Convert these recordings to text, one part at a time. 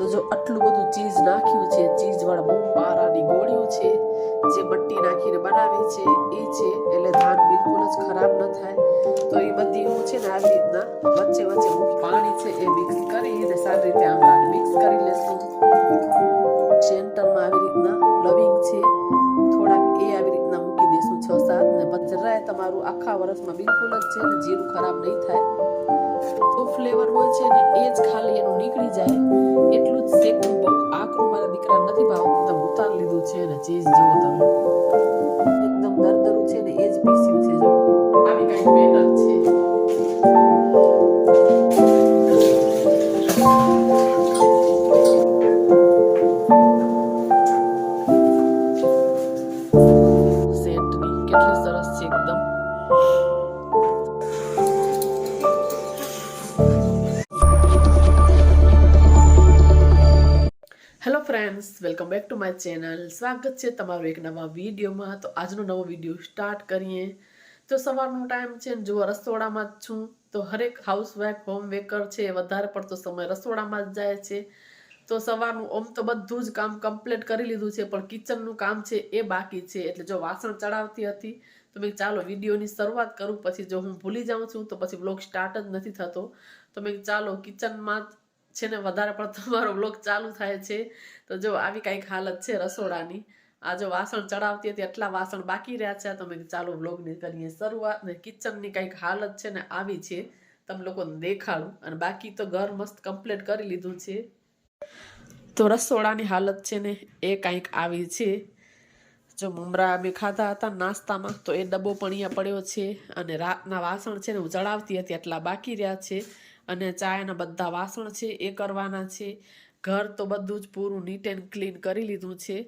તો જો આટલું બધું ચીઝ નાખ્યું છે ચીઝ વાળા બહુ પારાની ગોળીઓ છે, જે મટ્ટી નાખીને બનાવે છે એ છે, એટલે ધાન બિલકુલ જ ખરાબ ન થાય. તો એ બધી હું છે ને આવી રીતના વચ્ચે વચ્ચે હું પાણી છે, એ મિક્સ કરી અને સારી રીતે આમળાને મિક્સ કરી લેશું. સેન્ટરમાં આવી રીતના લવિંગ છે, થોડાક એ આવી રીતના મૂકી દેશું, છ સાત ને પચરાય તમારું આખા વર્ષમાં બિલકુલ જ છે ને જીરું ખરાબ નહીં થાય. તો ફ્લેવર હોય છે ને એ જ ખાલી એનું નીકળી જાય. એટલું જ શેકવું આકરું મારા દીકરા નથી ભાવતું. તમે ઉતાર લીધું છે ને ચીઝ જુઓ તમે. ચેનલ. સ્વાગત છે તમારું એક નવા વિડીયોમાં. તો આજનો નવો વીડિયો સ્ટાર્ટ કરીએ. તો સવારનો ટાઈમ છે જો રસોડામાં જ છું. તો હરેક હાઉસવાઈફ હોમ વેકર છે વધારે પડતો સમય રસોડામાં જ જાય છે. તો સવારનું ઓમ તો બધું જ કામ કમ્પ્લીટ કરી લીધું છે, પણ કિચનનું કામ છે એ બાકી છે. એટલે જો વાસણ ચડાવતી હતી, તો મેં ચાલો, વિડીયોની શરૂઆત કરું. પછી જો હું ભૂલી જાઉં છું, તો પછી બ્લોગ સ્ટાર્ટ જ નથી થતો. તો મેં ચાલો કિચનમાં છે ને વધારે પડતો મારો બ્લોગ ચાલુ થાય છે. તો જો આવી કાંઈક હાલત છે રસોડાની. આ જો વાસણ ચડાવતી હતી, એટલા વાસણ બાકી રહ્યા છે. તો મેં કીધું બ્લોગની કરીએ શરૂઆત. ને કિચનની કંઈક હાલત છે ને આવી છે. તમે લોકોને દેખાડું. અને બાકી તો ઘર મસ્ત કમ્પ્લીટ કરી લીધું છે. તો રસોડાની હાલત છે ને એ કંઈક આવી છે. જો મમરા અમે ખાધા હતા નાસ્તામાં, તો એ ડબ્બો પણ અહીંયા પડ્યો છે. અને રાતના વાસણ છે ને હું ચડાવતી હતી, એટલા બાકી રહ્યા છે. અને ચાયના બધા વાસણ છે એ કરવાના છે. ઘર તો બધું જ પૂરું નીટ એન્ડ ક્લીન કરી લીધું છે.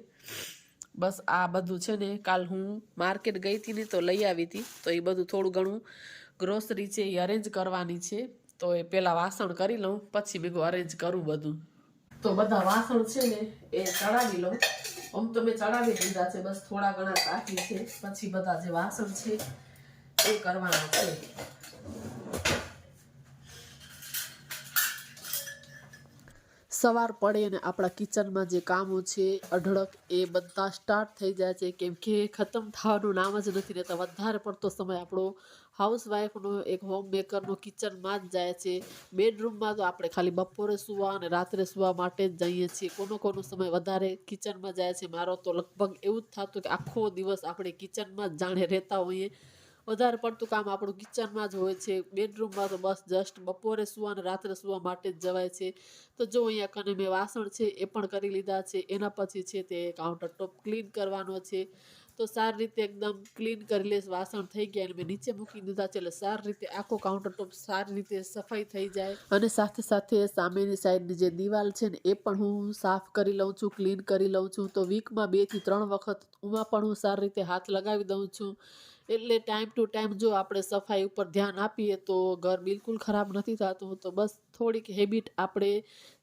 બસ આ બધું છે ને કાલ હું માર્કેટ ગઈ હતી ને તો લઈ આવી હતી. તો એ બધું થોડું ઘણું ગ્રોસરી છે એ અરેન્જ કરવાની છે. તો એ પહેલાં વાસણ કરી લઉં, પછી ભેગું અરેન્જ કરું બધું. તો બધા વાસણ છે ને એ ચડાવી લઉં. આમ તો મેં ચડાવી દીધા છે, બસ થોડા ઘણા બાકી છે. પછી બધા જે વાસણ છે એ કરવાના છે. સવાર પડે અને આપણા કિચનમાં જે કામો છે, અઢળક એ બધા સ્ટાર્ટ થઈ જાય છે. કેમ કે ખતમ થવાનું નામ જ નથી રહેતા વધારે પડતો સમય આપણો હાઉસવાઈફનો એક હોમ મેકરનો કિચનમાં જ જાય છે. બેડરૂમમાં તો આપણે ખાલી બપોરે સુવા અને રાત્રે સુવા માટે જ જઈએ છીએ. કોનો કોનો સમય વધારે કિચનમાં જાય છે? મારો તો લગભગ એવું જ થતું કે આખો દિવસ આપણે કિચનમાં જ જાણે રહેતા હોઈએ. વધારે પડતું કામ આપણું કિચનમાં જ હોય છે. બેડરૂમમાં તો બસ જસ્ટ બપોરે સુવા અને રાત્રે સુવા માટે જ જવાય છે. તો જો અહીંયા કને મેં વાસણ છે એ પણ કરી લીધા છે. એના પછી છે તે કાઉન્ટર ટોપ ક્લીન કરવાનો છે. તો સારી રીતે એકદમ ક્લીન કરી લઈશ. વાસણ થઈ ગયા અને મેં નીચે મૂકી દીધા છે. એટલે સારી રીતે આખો કાઉન્ટર ટોપ સારી રીતે સફાઈ થઈ જાય. અને સાથે સાથે સામેની સાઈડની જે દિવાલ છે ને, એ પણ હું સાફ કરી લઉં છું ક્લીન કરી લઉં છું. તો વીકમાં બેથી ત્રણ વખત ઉમાં પણ હું સારી રીતે હાથ લગાવી દઉં છું. એટલે ટાઈમ ટુ ટાઈમ જો આપણે સફાઈ ઉપર ધ્યાન આપીએ તો ઘર બિલકુલ ખરાબ નથી થતું. તો બસ થોડીક હેબિટ આપણે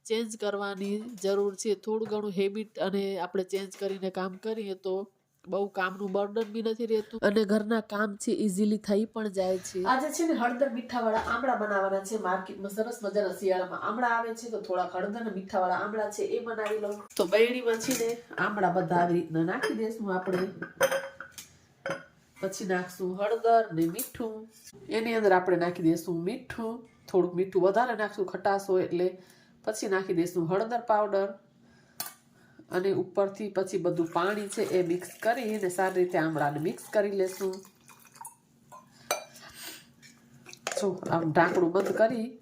ચેન્જ કરવાની જરૂર છે. થોડું ઘણું હેબિટ અને આપણે ચેન્જ કરીને કામ કરીએ તો બહુ કામનું બર્ડન બી નથી રહેતું અને ઘરના કામ છે ઇઝીલી થઈ પણ જાય છે. આજે છે ને હળદર મીઠાવાળા આમળા બનાવવાના છે માર્કેટમાં. સરસ મજાના શિયાળામાં આમળા આવે છે તો થોડા હળદર ને મીઠાવાળા આમળા છે એ બનાવી લઉં. તો બૈણીમાં છે ને આમળા બધા આવી રીતના નાખી દઈશું આપણે. પછી નાખશું હળદર ને મીઠું. એની અંદર આપણે નાખી દઈશું મીઠું. થોડુંક મીઠું વધારે નાખશું ખટાશ હોય એટલે. પછી નાખી દઈશું હળદર પાવડર. અને ઉપરથી પછી બધું પાણી છે એ મિક્સ કરીને સારી રીતે આમળાને મિક્સ કરી લેશું. જો, આમ ઢાંકણું બંધ કરી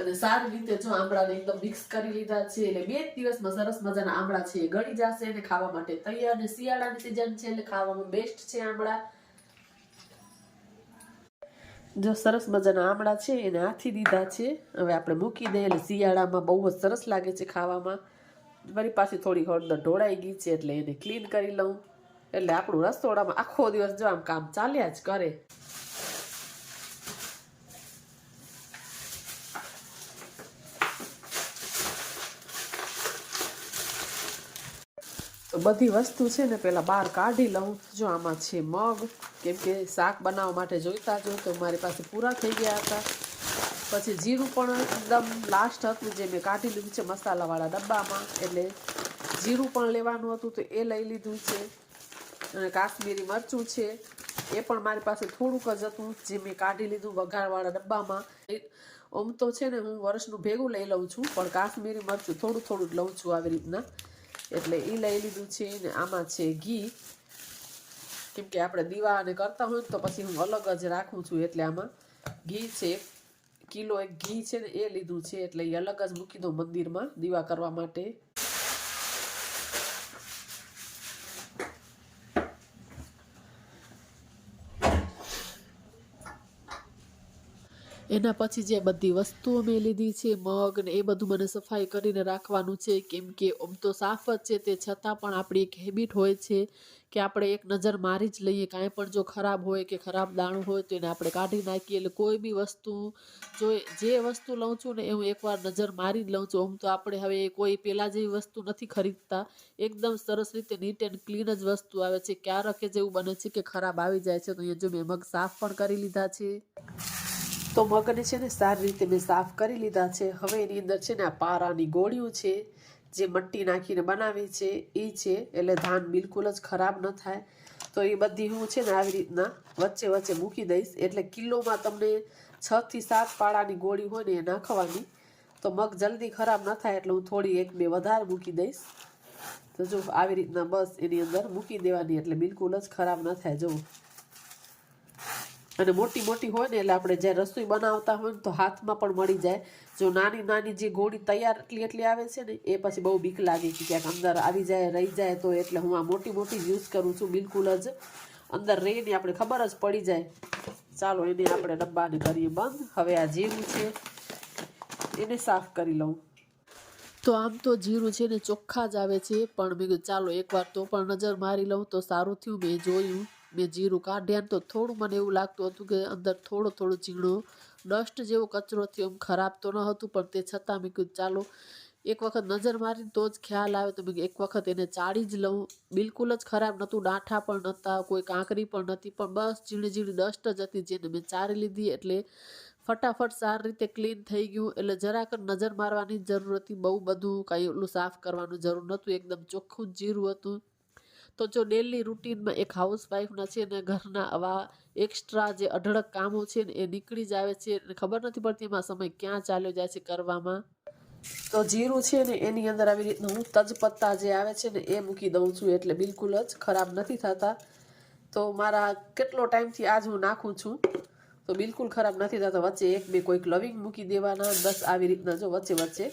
અને સારી રીતે જો આમળાને એકદમ મિક્સ કરી લીધા છે એટલે બે દિવસમાં સરસ મજાના આમળા છે ગળી જશે અને ખાવા માટે તૈયાર અને શિયાળાની સિઝન છે એટલે ખાવામાં બેસ્ટ છે આમળા. જો સરસ મજાના આમળા છે એને હાથી દીધા છે. હવે આપણે મૂકી દઈએ એટલે શિયાળામાં બહુ જ સરસ લાગે છે ખાવામાં. મારી પાસે થોડી હળદર ઢોળાઈ ગઈ છે એટલે એને ક્લીન કરી લઉં. એટલે આપણું રસોડામાં આખો દિવસ જો આમ કામ ચાલ્યા જ કરે. બધી વસ્તુ છે ને પહેલાં બહાર કાઢી લઉં. જો આમાં છે મગ, કેમ કે શાક બનાવવા માટે જોઈતા જો તો મારી પાસે પૂરા થઈ ગયા હતા. પછી જીરું પણ એકદમ લાસ્ટ હતું જે મેં કાઢી લીધું છે મસાલાવાળા ડબ્બામાં. એટલે જીરું પણ લેવાનું હતું તો એ લઈ લીધું છે. અને કાશ્મીરી મરચું છે. એ પણ મારી પાસે થોડુંક જ હતું જે મેં કાઢી લીધું વઘારવાળા ડબ્બામાં. આમ તો છે ને હું વર્ષનું ભેગું લઈ લઉં છું, પણ કાશ્મીરી મરચું થોડું થોડું જ લઉં છું આવી રીતના. એટલે એ લઈ લીધું છે ને આમાં છે ઘી. કેમ કે આપણે દીવા અને કરતા હોય તો પછી હું અલગ જ રાખું છું એટલે આમાં ઘી છે, કિલો એક ઘી છે ને એ લીધું છે એટલે એ અલગ જ મૂકી દઉં મંદિરમાં દીવા કરવા માટે. એના પછી જે બધી વસ્તુઓ મેં લીધી છે, મગ ને એ બધું મને સફાઈ કરીને રાખવાનું છે. કેમ કે આમ તો સાફ જ છે, તે છતાં પણ આપણી એક હેબિટ હોય છે કે આપણે એક નજર મારી જ લઈએ. કાંઈ પણ જો ખરાબ હોય કે ખરાબ દાણું હોય તો એને આપણે કાઢી નાખીએ. એટલે કોઈ બી વસ્તુ જો જે વસ્તુ લઉં છું ને એ હું એકવાર નજર મારી જ લઉં છું. આમ તો આપણે હવે કોઈ પહેલાં જેવી વસ્તુ નથી ખરીદતા. એકદમ સરસ રીતે નીટ એન્ડ ક્લીન જ વસ્તુ આવે છે. ક્યારેક જેવું બને છે કે ખરાબ આવી જાય છે. તો અહીંયા જો મેં મગ સાફ પણ કરી લીધા છે. તો મગને છે ને સારી રીતે મેં સાફ કરી લીધા છે. હવે એની અંદર છે ને આ પારાની ગોળીઓ છે, જે મટ્ટી નાખીને બનાવી છે એ છે, એટલે ધાન બિલકુલ જ ખરાબ ન થાય. તો એ બધી હું છે ને આવી રીતના વચ્ચે વચ્ચે મૂકી દઈશ. એટલે કિલોમાં તમને છ થી સાત પાડાની ગોળી હોય ને એ નાખવાની. તો મગ જલ્દી ખરાબ ન થાય એટલે હું થોડી એક બે વધારે મૂકી દઈશ. તો જો આવી રીતના બસ એની અંદર મૂકી દેવાની એટલે બિલકુલ જ ખરાબ ન થાય. જો અને મોટી મોટી હોય ને એટલે આપણે જ્યારે રસોઈ બનાવતા હોય તો હાથમાં પણ મળી જાય. જો નાની નાની જે ગોળી તૈયાર એટલી એટલી આવે છે ને, એ પછી બહુ બીક લાગે કે ક્યાંક અંદર આવી જાય, રહી જાય તો એટલે હું આ મોટી મોટી યુઝ કરું છું બિલકુલ જ. અંદર રહીને આપણે ખબર જ પડી જાય. ચાલો એને આપણે ડબ્બાને કરીએ બંધ. હવે આ જીરું છે, એને સાફ કરી લઉં. તો આમ તો જીરું છે ને ચોખ્ખા જ આવે છે, પણ મેં ચાલો એકવાર તો પણ નજર મારી લઉં તો સારું થયું મેં જોયું. મેં જીરું કાઢ્યા તો થોડું મને એવું લાગતું હતું કે અંદર થોડો થોડો ઝીણો ડસ્ટ જેવો કચરો થયો, એમ ખરાબ તો ન હતું, પણ તે છતાં મેં કીધું, ચાલો, એક વખત નજર મારીને તો જ ખ્યાલ આવે. તો મેં એક વખત એને ચાળી જ લઉં. બિલકુલ જ ખરાબ નહોતું, ડાંઠા પણ નહોતા, કોઈ કાંકરી પણ નથી પણ બસ ઝીણી ઝીણી ડસ્ટ જ હતી જેને મેં ચારી લીધી એટલે ફટાફટ સારી રીતે ક્લીન થઈ ગયું, એટલે જરાક નજર મારવાની જરૂર હતી, બહુ બધું કાંઈ એટલું સાફ કરવાનું જરૂર નહોતું, એકદમ ચોખ્ખું જ જીરું હતું. તો જો ડેલી રૂટીનમાં એક હાઉસવાઈફના છે ને ઘરના આવા એક્સ્ટ્રા જે અઢળક કામો છે ને એ નીકળી જ આવે છે ને ખબર નથી પડતી એમાં સમય ક્યાં ચાલ્યો જાય છે કરવામાં. તો જીરું છે ને એની અંદર આવી રીતનું હું તજપત્તા જે આવે છે ને એ મૂકી દઉં છું એટલે બિલકુલ જ ખરાબ નથી થતા. તો મારા કેટલો ટાઈમથી આજ હું નાખું છું તો બિલકુલ ખરાબ નથી થતા. વચ્ચે એક બે કોઈક લવિંગ મૂકી દેવાના, બસ આવી રીતના જો વચ્ચે વચ્ચે.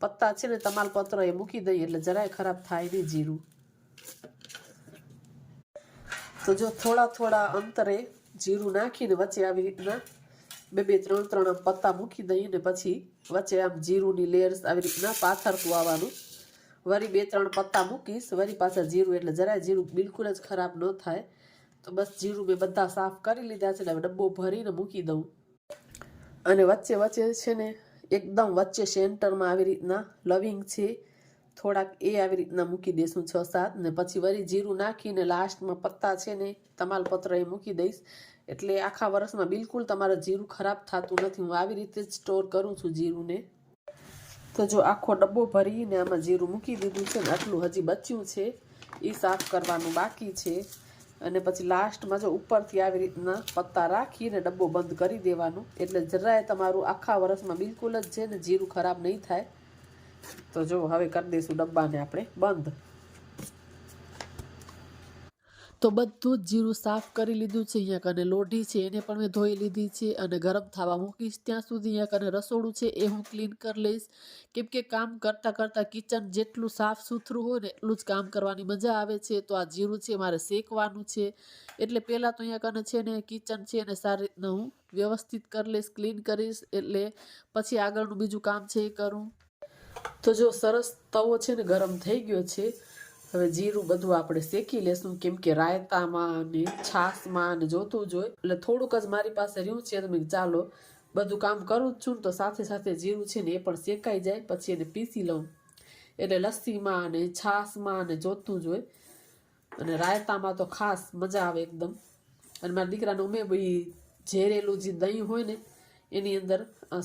પત્તા છે ને તમાલપત્ર એ મૂકી દઈએ એટલે જરાય ખરાબ થાય નહીં જીરું. તો જો થોડા થોડા અંતરે જીરું નાખીને વચ્ચે આવી રીતના બે બે ત્રણ ત્રણ આમ પત્તા મૂકી દઈએ ને પછી વચ્ચે આમ જીરુંની લેયર્સ આવી રીતના પાથરતું આવવાનું. વળી બે ત્રણ પત્તા મૂકીશ. વળી પાછા જીરું, એટલે જરાય જીરું બિલકુલ જ ખરાબ ન થાય. તો બસ જીરું મેં બધા સાફ કરી લીધા છે હવે ડબ્બો ભરીને મૂકી દઉં. અને વચ્ચે વચ્ચે છે ને એકદમ વચ્ચે સેન્ટરમાં આવી રીતના લવિંગ છે. થોડાક એ આવી રીતના મૂકી દઈશું છ, સાત ને પછી વળી જીરું નાખીને લાસ્ટમાં પત્તા છે ને તમાલપત્ર એ મૂકી દઈશ. એટલે આખા વર્ષમાં બિલકુલ તમારું જીરું ખરાબ થતું નથી. હું આવી રીતે જ સ્ટોર કરું છું જીરુંને. તો જો આખો ડબ્બો ભરીને આમાં જીરું મૂકી દીધું છે ને આટલું હજી બચ્યું છે. એ સાફ કરવાનું બાકી છે. અને પછી લાસ્ટમાં જો ઉપરથી આવી રીતના પત્તા રાખીને ડબ્બો બંધ કરી દેવાનું. એટલે જરાય તમારું આખા વર્ષમાં બિલકુલ જ છે ને જીરું ખરાબ નહીં થાય. તો જો, હવે કરી દઈશું ડબ્બાને આપણે. બંધ. તો બધું જ જીરું સાફ કરી લીધું છે, અહીંયા કને લોઢી છે, એને પણ મેં ધોઈ લીધી છે અને ગરમ થવા મૂકીશ. ત્યાં સુધી અહીંયા કને રસોડું છે, એ હું ક્લીન કરી લઈશ. કેમ કે કામ કરતાં કરતાં કિચન જેટલું સાફ સુથરું હોય ને એટલું જ કામ કરવાની મજા આવે છે. તો આ જીરું છે, મારે શેકવાનું છે. એટલે પહેલાં તો અહીંયા કને છે ને, કિચન છે એને સારી રીતના હું વ્યવસ્થિત કરી લઈશ, ક્લીન કરીશ. એટલે પછી આગળનું બીજું કામ છે એ કરું. તો જો સરસ તવો છે ને ગરમ થઈ ગયો છે, હવે જીરું બધું આપણે શેકી લેશું. કેમ કે રાયતામાં ને છાશમાં ને જોતું જોઈએ એટલે થોડુંક જ મારી પાસે રહ્યું છે, તો મેં ચાલો, બધું કામ કરું જ છું તો સાથે સાથે જીરું છે ને એ પણ શેકાઈ જાય, પછી એને પીસી લઉં. એટલે લસ્સીમાં ને છાશમાં ને જોતું જોઈએ અને રાયતામાં તો ખાસ મજા આવે એકદમ. અને મારા દીકરાને ઉમે ભાઈ ઝેરેલું જે દહીં હોય ને એની અંદર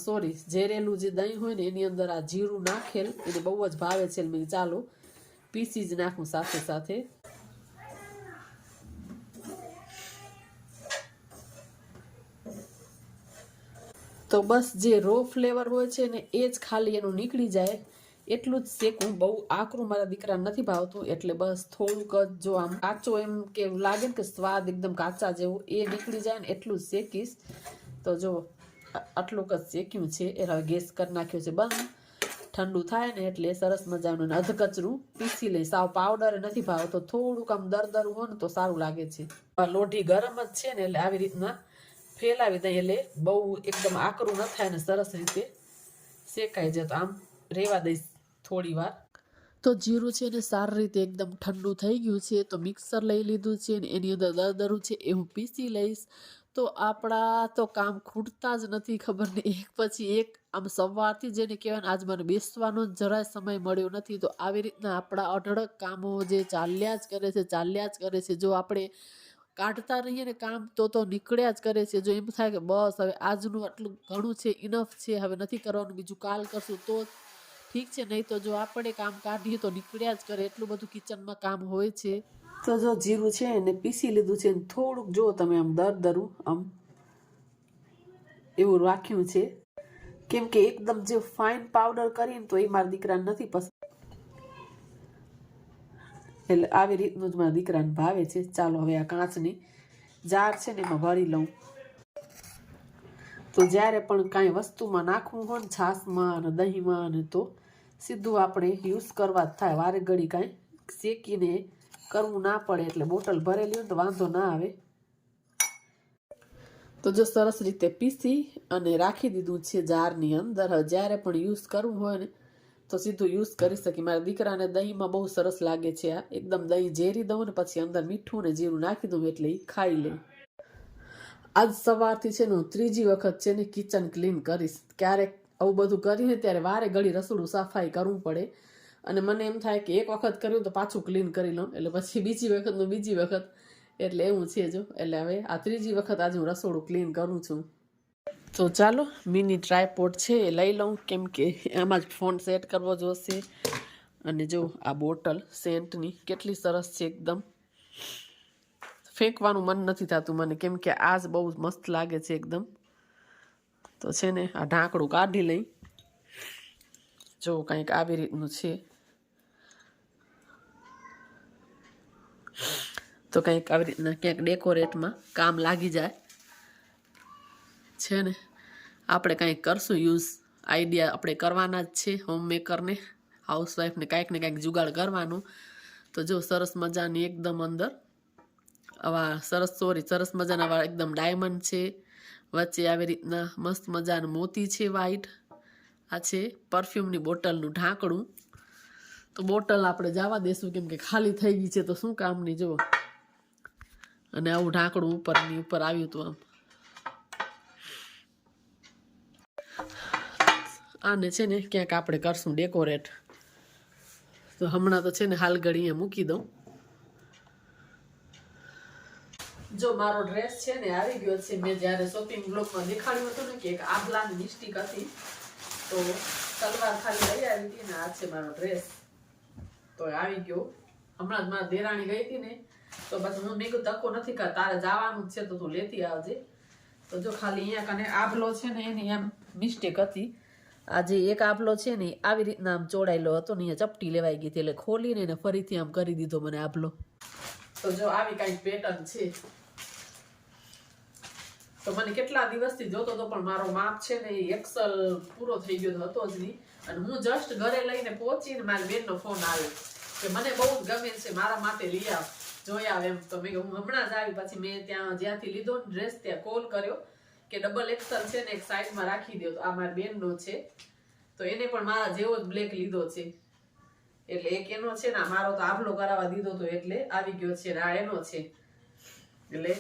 સોરી ઝેરેલું જે દહીં હોય ને એની અંદર આ જીરું નાખેલ, એને બહુ જ ભાવે છે મેં ચાલો, પીસી જ નાખું સાથે સાથે. તો બસ જે રો ફ્લેવર હોય છે ને એ જ ખાલી એનું નીકળી જાય. એટલું જ શેકું બહુ આકરું મારા દીકરા નથી ભાવતું, એટલે બસ થોડુંક જ જો આમ કાચો એમ કે લાગે ને કે સ્વાદ એકદમ કાચા જેવું એ નીકળી જાય ને એટલું જ શેકીશ. તો જો આ- આટલુંક જ શેક્યું છે. એ હવે ગેસ કરી નાખ્યો છે બંધ. ઠંડુ થાય ને એટલે સરસ મજાનું ને અધકચરું પીસી લઈ. સાવ પાવડર નથી ભાવતો. થોડુંક આમ દરદરું હોય ને તો સારું લાગે છે. લોઢી ગરમ જ છે ને એટલે આવી રીતના ફેલાવી દઈએ એટલે બહુ એકદમ આકરું ન થાય ને સરસ રીતે શેકાઈ જાય. તો આમ રેવા દઈશ થોડી વાર. તો જીરું છે ને સારી રીતે એકદમ ઠંડુ થઈ ગયું છે. તો મિક્સર લઈ લીધું છે ને એની અંદર દરદરું છે એ હું પીસી લઈશ. તો આપણા તો કામ ખૂટતા જ નથી ખબર ને. એક પછી એક આમ સવારથી જેને કહેવાય આજ મને બેસવાનો જરાય સમય મળ્યો નથી. તો આવી રીતના આપણા અઢળક કામો જે ચાલ્યા જ કરે છે, ચાલ્યા જ કરે છે. જો આપણે કાઢતા રહીએ ને કામ તો તો નીકળ્યા જ કરે છે. જો એમ થાય કે બસ હવે આજનું આટલું ઘણું છે ઇનફ છે, હવે નથી કરવાનું, બીજું કાલ કરશું તો ઠીક છે. નહીં તો જો આપણે કામ કાઢીએ તો નીકળ્યા જ કરે. એટલું બધું કિચનમાં કામ હોય છે. તો જો જીરું છે એને પીસી લીધું છે ને થોડુંક જો તમે આમ દર દરું આમ એવું રાખ્યું છે. કેમ કે એકદમ જે ફાઇન પાવડર કરીને તો એ મારા દીકરાને નથી પસંદ. એટલે આવી રીતનું જ મારા દીકરાને ભાવે છે. ચાલો હવે આ કાચની જાર છે ને એમાં ભરી લઉં. તો જ્યારે પણ કાંઈ વસ્તુમાં નાખવું હોય ને છાશમાં અને દહીંમાં અને તો સીધું આપણે યુઝ કરવા જ થાય. વારે ઘડી કાંઈ શેકીને કરવું ના પડે એટલે બોટલ ભરેલી હોય તો વાંધો ના આવે. તો જો સરસ રીતે પીસી અને રાખી દીધું છે જારની અંદર. જ્યારે પણ યુઝ કરવું હોય ને, તો સીધું યુઝ કરી શકી. મારા દીકરાને દહીંમાં બહુ સરસ લાગે છે આ. એકદમ દહીં ઝેરી દઉં ને પછી અંદર મીઠું ને જીરું નાખી દઉં એટલે એ ખાઈ લે. આજ સવારથી છે ને હું ત્રીજી વખત છે ને કિચન ક્લીન કરીશ. ક્યારેક આવું બધું કરીને ત્યારે વારે ઘડી રસોડું સફાઈ કરવું પડે. અને મને એમ થાય કે એક વખત કર્યું તો પાછું ક્લીન કરી લઉં. એટલે પછી બીજી વખતનું બીજી વખત. એટલે એવું છે જો. એટલે હવે આ ત્રીજી વખત આજે હું રસોડું ક્લીન કરું છું. તો ચાલો મિની ટ્રાયપોડ છે એ લઈ લઉં. કેમ કે આમાં જ ફોન સેટ કરવો જોશે. અને જો આ બોટલ સેન્ટની કેટલી સરસ છે એકદમ. ફેંકવાનું મન નથી થતું મને. કેમ કે આ જ બહુ મસ્ત લાગે છે એકદમ. તો છે ને આ ઢાંકણું કાઢી લઈ. જો કંઈક આવી રીતનું છે. તો કંઈક આવી રીતના ક્યાંક ડેકોરેટમાં કામ લાગી જાય. છે ને? આપણે કંઈક કરશું યુઝ આઈડિયા આપણે કરવાના જ છે હોમમેકરને હાઉસવાઈફને કાંઈક ને કાંઈક જુગાડ કરવાનું. તો જો સરસ મજાની એકદમ અંદર આવા સરસ સોરી સરસ મજાના આવા એકદમ ડાયમંડ છે. વચ્ચે આવી રીતના મસ્ત મજાનું મોતી છે વ્હાઈટ આ છે પરફ્યુમની બોટલનું ઢાંકણું. તો બોટલ આપણે જવા દેશું કેમ કે ખાલી થઈ ગઈ છે, તો શું કામની, જુઓ. અને આવું ઢાંકણું ઉપરની ઉપર આવ્યું હતું આમ. આને છે ને ક્યાંક આપણે કરશું ડેકોરેટ તો હમણાં તો છે ને હાલ ઘડી અહીંયા મૂકી દઉં. જો મારો ડ્રેસ છે ને આવી ગયો છે, મેં જ્યારે શોપિંગ બ્લોકમાં દેખાડ્યું હતું ને કે એક આભલાની મિસ્ટીક હતી, તો સલવાર ખાલી લઈ આવી હતી ને આ છે મારો ડ્રેસ તો આવી ગયો. હમણાં જ મારા દેરાણી ગઈ હતી ને તો બસ હું નીક ધક્કો નથી કર તારે જવાનું છે તો તું લેતી આવજે. તો જો ખાલી અહીંયા કને આભલો છે ને, એની એમ મિસ્ટેક હતી. આજે એક આભલો છે ને આવી રીતના આમ ચોડાયેલો હતો ને, અહીંયા ચપટી લેવાઈ ગઈ હતી, એટલે ખોલીને એને ફરીથી આમ કરી દીધો મને આભલો. તો જો આવી કાંઈક પેટર્ન છે. તો મને કેટલા દિવસથી જોતો તો પણ મારો માપ છે ને, એ એક્સલ પૂરો થઈ ગયો હતો જ નહીં. અને હું જસ્ટ ઘરે લઈને પહોંચીને મારી બેનનો ફોન આવ્યો. કે મને બહુ જ ગમે છે, મારા માટે લઈ આવ. જોઈ આવે એમ તો મેં હું હમણાં જ આવી પછી, મેં ત્યાં જ્યાંથી લીધો ડ્રેસ ત્યાં કોલ કર્યો કે ડબલ એક્સલ છે ને એક સાઈડમાં રાખી દો આ મારી બેનનો છે. તો એને પણ મારા જેવો જ બ્લેક લીધો છે. એટલે એક એનો છે ને મારો તો આભલો કરાવવા દીધો તો એટલે આવી ગયો છે આ એનો છે. એટલે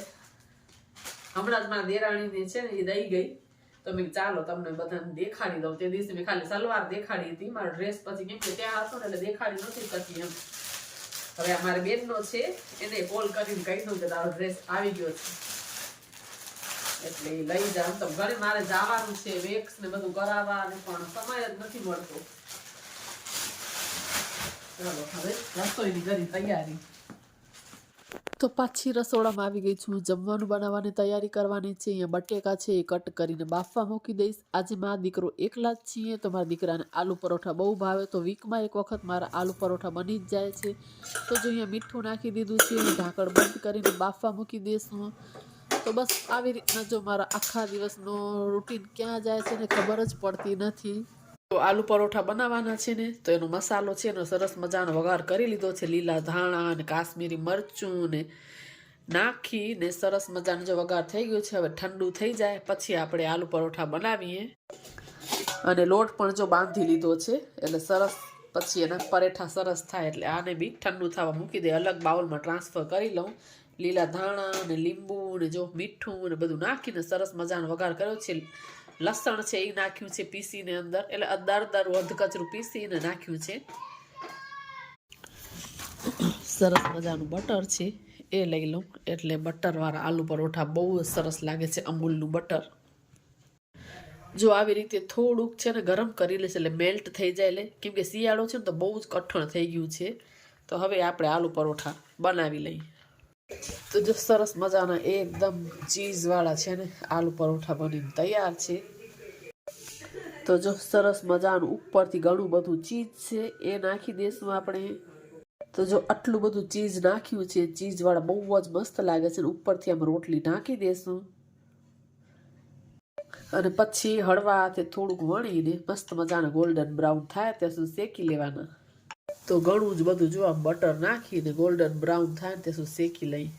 હમણાં જ મારા દેરાણીની છે ને એ દઈ ગઈ. તો મેં ચાલો તમને બધાને દેખાડી દઉં. તે દિવસે મેં ખાલી સલવાર દેખાડી હતી. મારો ડ્રેસ પછી કેમ કે ત્યાં હતો ને એટલે દેખાડી નથી શકી એમ. હવે આ મારી બેનનો છે, એને કોલ કરીને કહી દઉં કે તારો ડ્રેસ આવી ગયો છે. એટલે લઈ જાઉં તો ઘરે મારે જવાનું છે, વેક્સ ને બધું કરાવવા ને પણ સમય જ નથી મળતો. ચલો, હવે રસોઈની કરી તૈયારી. તો પાછી રસોડામાં આવી ગઈ છું. જમવાનું બનાવવાની તૈયારી કરવાની છે. અહીંયા બટેકા છે એ કટ કરીને બાફવા મૂકી દઈશ. આજે મારા દીકરો એકલા જ છીએ તો મારા દીકરાને આલુ પરોઠા બહુ ભાવે. તો વીકમાં એક વખત મારા આલુ પરોઠા બની જ જાય છે. તો જો અહીંયા મીઠું નાખી દીધું છે. ઢાંકણ બંધ કરીને બાફવા મૂકી દઈશું તો બસ આવી રીતના જો મારા આખા દિવસનો રૂટીન ક્યાં જાય છે ને ખબર જ પડતી નથી. તો આલુ પરોઠા બનાવવાના છે ને, તો એનો મસાલો છે એનો સરસ મજાનો વઘાર કરી લીધો છે. લીલા ધાણા અને કાશ્મીરી મરચું ને નાખી ને સરસ મજાનો જો વઘાર થઈ ગયો છે, હવે ઠંડુ થઈ જાય, પછી આપણે આલુ પરોઠા બનાવીએ. અને લોટ પણ જો બાંધી લીધો છે, એટલે સરસ, પછી એના પરેઠા સરસ થાય, એટલે આને બી ઠંડુ થવા મૂકી દે. અલગ બાઉલમાં ટ્રાન્સફર કરી લઉં. લીલા ધાણા ને લીંબુ ને જો મીઠું ને બધું નાખીને સરસ મજાનો વઘાર કર્યો છે. લસણ છે એ નાખ્યું છે પીસીને અંદર. એટલે અંદર દર અધ કચરું પીસીને નાખ્યું છે. સરસ મજાનું બટર છે. એ લઈ લઉં. એટલે બટરવાળા આલુ પરોઠા બહુ સરસ લાગે છે અમૂલનું બટર. જો આવી રીતે થોડુંક છે ને ગરમ કરી લેશે એટલે મેલ્ટ થઈ જાય એટલે કેમ કે શિયાળો છે ને તો બહુ જ કઠણ થઈ ગયું છે. તો હવે આપણે આલુ પરોઠા બનાવી લઈએ. તો જો સરસ મજાના એકદમ ચીઝવાળા છે ને આલુ પરોઠા બનીને તૈયાર છે. તો જો સરસ મજાનું ઉપરથી ઘણું બધું ચીઝ છે, એ નાખી દઈશું આપણે. તો જો આટલું બધું ચીઝ નાખ્યું છે ચીઝવાળા બહુ જ મસ્ત લાગે છે અને ઉપરથી આમ રોટલી નાખી દઈશું અને પછી હળવા હાથે થોડુંક વણીને મસ્ત મજાના ગોલ્ડન બ્રાઉન થાય ત્યાં સુધી શેકી લેવાના. તો ઘણું જ બધું જો આમ બટર નાખીને ગોલ્ડન બ્રાઉન થાય ને ત્યાં સુધી શેકી લઈ.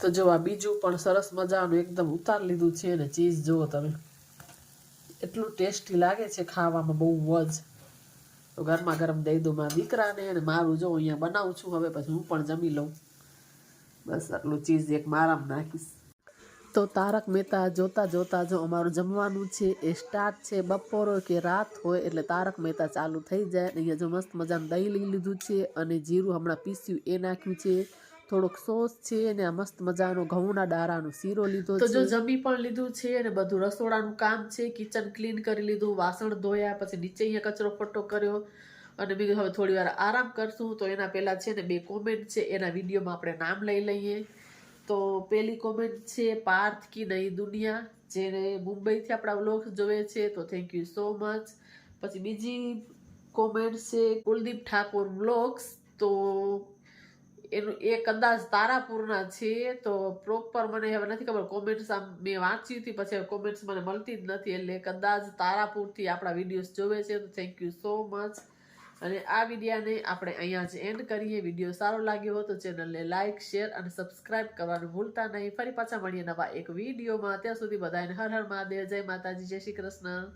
તો જો આ બીજું પણ સરસ મજાનું એકદમ ઉતાર લીધું છે ને ચીઝ જુઓ તમે. એટલું ટેસ્ટી લાગે છે ખાવામાં, બહુ જ. તો ગરમા ગરમ દઈ દઉં મારા દીકરાને અને મારું જો અહીંયા બનાવું છું, હવે પછી હું પણ જમી લઉં. બસ આટલું ચીઝ એક મારામાં નાખીશ. તો તારક મહેતા જોતા જોતા જો અમારું જમવાનું છે, એ સ્ટાર્ટ છે બપોરો કે રાત હોય એટલે તારક મહેતા ચાલુ થઈ જાય. અહીંયા જો મસ્ત મજાનું દહીં લઈ લીધું છે અને જીરું હમણાં પીસ્યું, એ નાખ્યું છે. થોડોક સોસ છે અને આ મસ્ત મજાનો ઘઉંના દારાનો શીરો લીધો તો જો જમી પણ લીધું છે અને બધું રસોડાનું કામ છે કિચન ક્લીન કરી લીધું વાસણ ધોયા પછી નીચે અહીંયા કચરો પટ્ટો કર્યો અને બીજું હવે થોડી વાર આરામ કરશું. તો એના પહેલા છે ને બે કોમેન્ટ છે એના વિડીયોમાં આપણે નામ લઈ લઈએ. તો પેલી કોમેન્ટ છે પાર્થ કી નઈ દુનિયા જેને મુંબઈથી આપણા વ્લોગ જોવે છે તો થેન્ક યુ સો મચ પછી બીજી કોમેન્ટ છે કુલદીપ ઠાકોર વ્લોગ્સ તો એનું એ કદાચ તારાપુરના છે, તો પ્રોપર મને હવે નથી ખબર કોમેન્ટ્સ આમ મેં વાંચી હતી, પછી કોમેન્ટ્સ મને મળતી જ નથી, એટલે કદાચ તારાપુરથી આપણા વિડીયોઝ જોવે છે, તો થેન્ક યુ સો મચ અને આ વિડીયાને આપણે અહીંયા જ એન્ડ કરીએ. વીડિયો સારો લાગ્યો હોય તો ચેનલને લાઇક શેર અને સબસ્ક્રાઇબ કરવાનું ભૂલતા નહીં. ફરી પાછા મળીએ નવા એક વિડીયોમાં. ત્યાં સુધી બધાને હર હર મહાદેવ. જય માતાજી, જય શ્રી કૃષ્ણ.